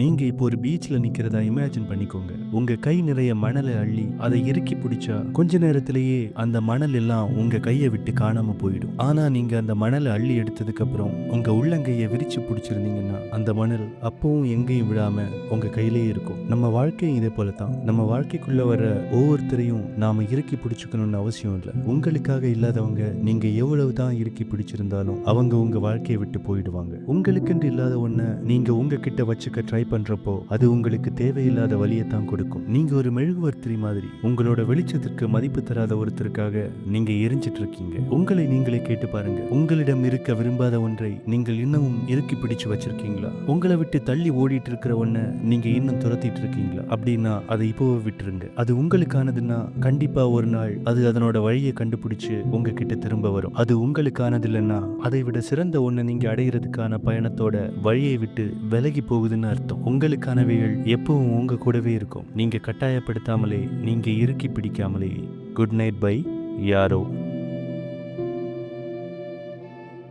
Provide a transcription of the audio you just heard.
நீங்க இப்போ ஒரு பீச்ல நிக்கிறதா இமேஜின் பண்ணிக்கோங்க. உங்க கை நிறைய மணலை அள்ளி அதை இறுக்கி பிடிச்சா கொஞ்ச நேரத்திலேயே அந்த மணல் எல்லாம் உங்க கையை விட்டு காணாம போயிடும். ஆனா நீங்க அந்த மணலை அள்ளி எடுத்ததுக்கு அப்புறம் உங்க உள்ளங்கையை விரிச்சு பிடிச்சிருந்தீங்கன்னா அந்த மணல் அப்பவும் எங்கேயும் விடாம உங்க கையிலேயே இருக்கும். நம்ம வாழ்க்கையும் இதே போல தான் நம்ம வாழ்க்கைக்குள்ள வர ஒவ்வொருத்தரையும் நாம இறுக்கி பிடிச்சுக்கணும்னு அவசியம் இல்லை. உங்களுக்காக இல்லாதவங்க நீங்க எவ்வளவு தான் இறுக்கி பிடிச்சிருந்தாலும் அவங்க உங்க வாழ்க்கையை விட்டு போயிடுவாங்க. உங்களுக்கென்று இல்லாத ஒன்ன நீங்க உங்ககிட்ட வச்சுக்க ட்ரை பண்றப்போ அது உங்களுக்கு தேவையில்லாத வழியை தான் கொடுக்கும். நீங்க ஒரு மெழுகுவர்த்திரி மாதிரி உங்களோட வெளிச்சத்திற்கு மதிப்பு தராத ஒருத்தருக்காக நீங்க எரிஞ்சிட்டு இருக்கீங்க. உங்களை நீங்களே கேட்டு பாருங்க. உங்களிடம் இருக்க விரும்பாத ஒன்றை நீங்கள் இன்னமும் இறுக்கி பிடிச்சு வச்சிருக்கீங்களா? உங்களை விட்டு தள்ளி ஓடிட்டு இருக்கிற ஒன்றை நீங்க இன்னும் துரத்திட்டு இருக்கீங்களா? அப்படின்னா அதை இப்போவே விட்டுருங்க. அது உங்களுக்கானதுன்னா கண்டிப்பா ஒரு நாள் அது அதனோட வழியை கண்டுபிடிச்சு உங்ககிட்ட திரும்ப வரும். அது உங்களுக்கானது இல்லைன்னா அதை விட சிறந்த ஒன்று நீங்க அடையிறதுக்கான பயணத்தோட வழியை விட்டு விலகி போகுதுன்னு அர்த்தம். உங்களுக்கானவைகள் எப்பவும் உங்க கூடவே இருக்கும். நீங்க கட்டாயப்படுத்தாமலே நீங்க இறுக்கி பிடிக்காமலே. குட் நைட் பை யாரோ.